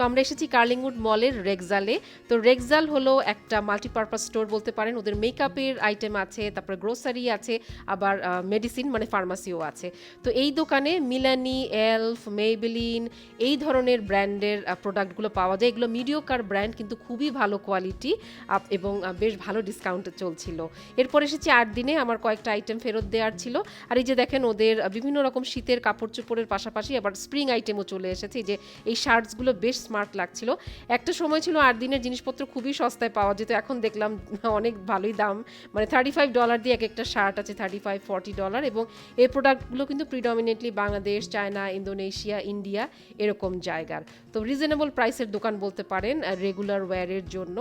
তো আমরা এসেছি কার্লিংউড মলের রেগজালে তো রেগজাল হলো একটা মাল্টিপারপাস স্টোর বলতে পারেন। ওদের মেকআপের আইটেম আছে, তারপরে গ্রোসারি আছে, আবার মেডিসিন মানে ফার্মাসিও আছে। তো এই দোকানে মিলানি এলফ মেবেলিন এই ধরনের ব্র্যান্ডের প্রোডাক্টগুলো পাওয়া যায়। এগুলো মিডিওকার ব্র্যান্ড কিন্তু খুবই ভালো কোয়ালিটি এবং বেশ ভালো ডিসকাউন্ট চলছিল। এরপর এসেছি আট দিনে আমার কয়েকটা আইটেম ফেরত দেওয়ার ছিল। আর এই যে দেখেন ওদের বিভিন্ন রকম শীতের কাপড় চোপড়ের পাশাপাশি আবার স্প্রিং আইটেমও চলে এসেছে। যে, এই শার্টসগুলো বেশ স্মার্ট লাগছিল। একটা সময় ছিল আট দিনের জিনিসপত্র খুবই সস্তায় পাওয়া যেত, এখন দেখলাম অনেক ভালোই দাম। মানে থার্টি ফাইভ ডলার দিয়ে এক একটা শার্ট আছে থার্টি ফাইভ ফর্টি ডলার এবং এই প্রোডাক্টগুলো কিন্তু predominantly Bangladesh China Indonesia India এরকম জায়গার। তো রিজনেবল প্রাইসের দোকান বলতে পারেন রেগুলার ওয়্যারের জন্য।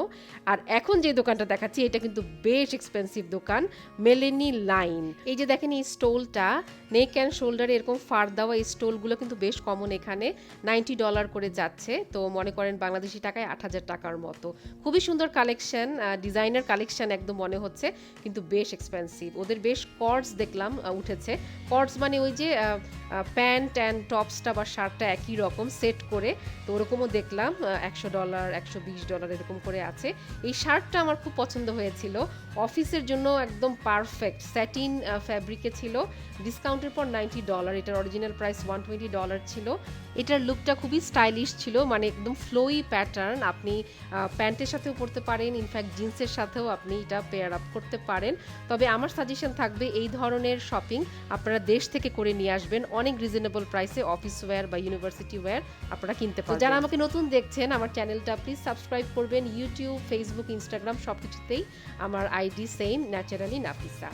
আর এখন যে দোকানটা দেখাচ্ছি, এটা কিন্তু বেশ এক্সপেন্সিভ দোকান মেলেনি লাইন এই যে দেখেন এই স্টোলটা নেক অ্যান্ড শোল্ডারে এরকম ফার দেওয়া এই স্টোলগুলো কিন্তু বেশ কমন এখানে। নাইনটি ডলার করে যাচ্ছে। তো মনে করেন বাংলাদেশি টাকায় আট হাজার টাকার মতো। খুবই সুন্দর কালেকশন ডিজাইনের কালেকশন একদম মনে হচ্ছে, কিন্তু বেশ এক্সপেন্সিভ ওদের বেশ কর্ডস দেখলাম উঠেছে। কর্ডস মানে ওই যে প্যান্ট অ্যান্ড টপসটা বা শার্টটা একই রকম সেট করে, তো ওরকমও দেখলাম একশো ডলার একশো বিশ ডলার এরকম করে আছে। এই শার্টটা আমার খুব পছন্দ হয়েছিল। অফিসের জন্য একদম পারফেক্ট স্যাটিন ফ্যাব্রিকে ছিল। ডিসকাউন্টের পর নাইনটি ডলার এটার original price one twenty dollar ছিল। এটার লুকটা খুবই স্টাইলিশ ছিল মানে একদম ফ্লোই প্যাটার্ন আপনি প্যান্টের সাথেও পরতে পারেন ইনফ্যাক্ট জিন্সের সাথেও আপনি এটা পেয়ার আপ করতে পারেন। তবে আমার সাজেশন থাকবে এই ধরনের শপিং আপনারা দেশ থেকে করে নিয়ে আসবেন। অনেক রিজনেবল প্রাইসে অফিস ওয়্যার বা ইউনিভার্সিটি ওয়্যার আপনারা কিনতে পারেন যারা আমাকে নতুন দেখছেন আমার চ্যানেলটা প্লিজ সাবস্ক্রাইব করবেন। ইউটিউব ফেসবুক ইনস্টাগ্রাম সব কিছুতেই আমার আইডি সেম ন্যাচারালি নাফিসা।